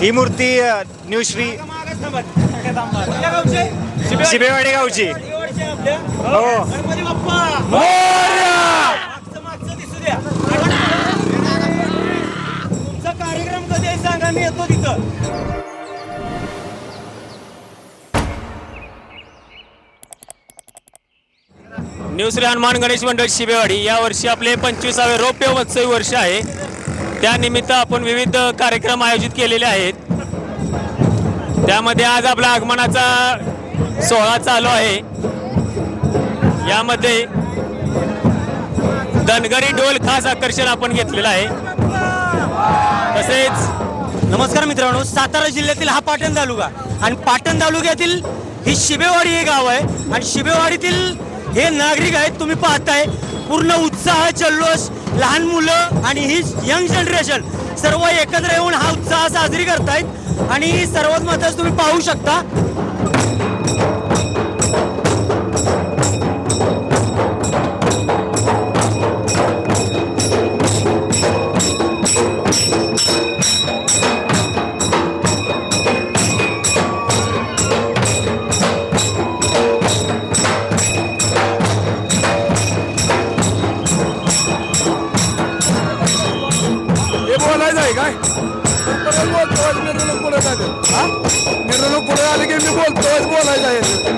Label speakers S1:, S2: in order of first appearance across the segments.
S1: ही मूर्ती? अ, न्यू श्री शिबेवाडी. गावची. हो.
S2: कार्यक्रम कधी आहे सांगा मी येतो तिथं.
S3: न्यू श्री हनुमान गणेश मंडळ शिबेवाडी या वर्षी आपले पंचवीसावे रौप्य महोत्सवी वर्ष आहे. त्यानिमित्त आपण विविध कार्यक्रम आयोजित केलेले आहेत. त्यामध्ये आज आपला आगमनाचा सोहळा चालू आहे. यामध्ये धनगरी ढोल खास आकर्षण आपण घेतलेलं आहे. तसेच
S2: नमस्कार मित्रांनो सातारा जिल्ह्यातील हा पाटण तालुका आणि पाटण तालुक्यातील ही शिबेवाडी हे गाव आहे. आणि शिबेवाडीतील हे नागरिक आहेत तुम्ही पाहताय पूर्ण उत्साह जल्लोष लहान मुलं आणि ही यंग जनरेशन सर्व एकत्र येऊन हा उत्साह साजरी करतायत. आणि सर्वात महत्त्वाचं तुम्ही पाहू शकता.
S4: बोलायचं आहे काय? परत बोलतो मिरवणूक पुढे झाली हा? मिरवणूक पुढे आली की मी बोलतो आज बोलायचं आहे.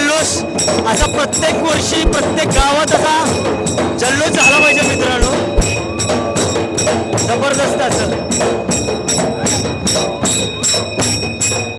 S2: जल्लोष. असा प्रत्येक वर्षी प्रत्येक गावात असा जल्लोष झाला पाहिजे मित्रांनो. जबरदस्त असं.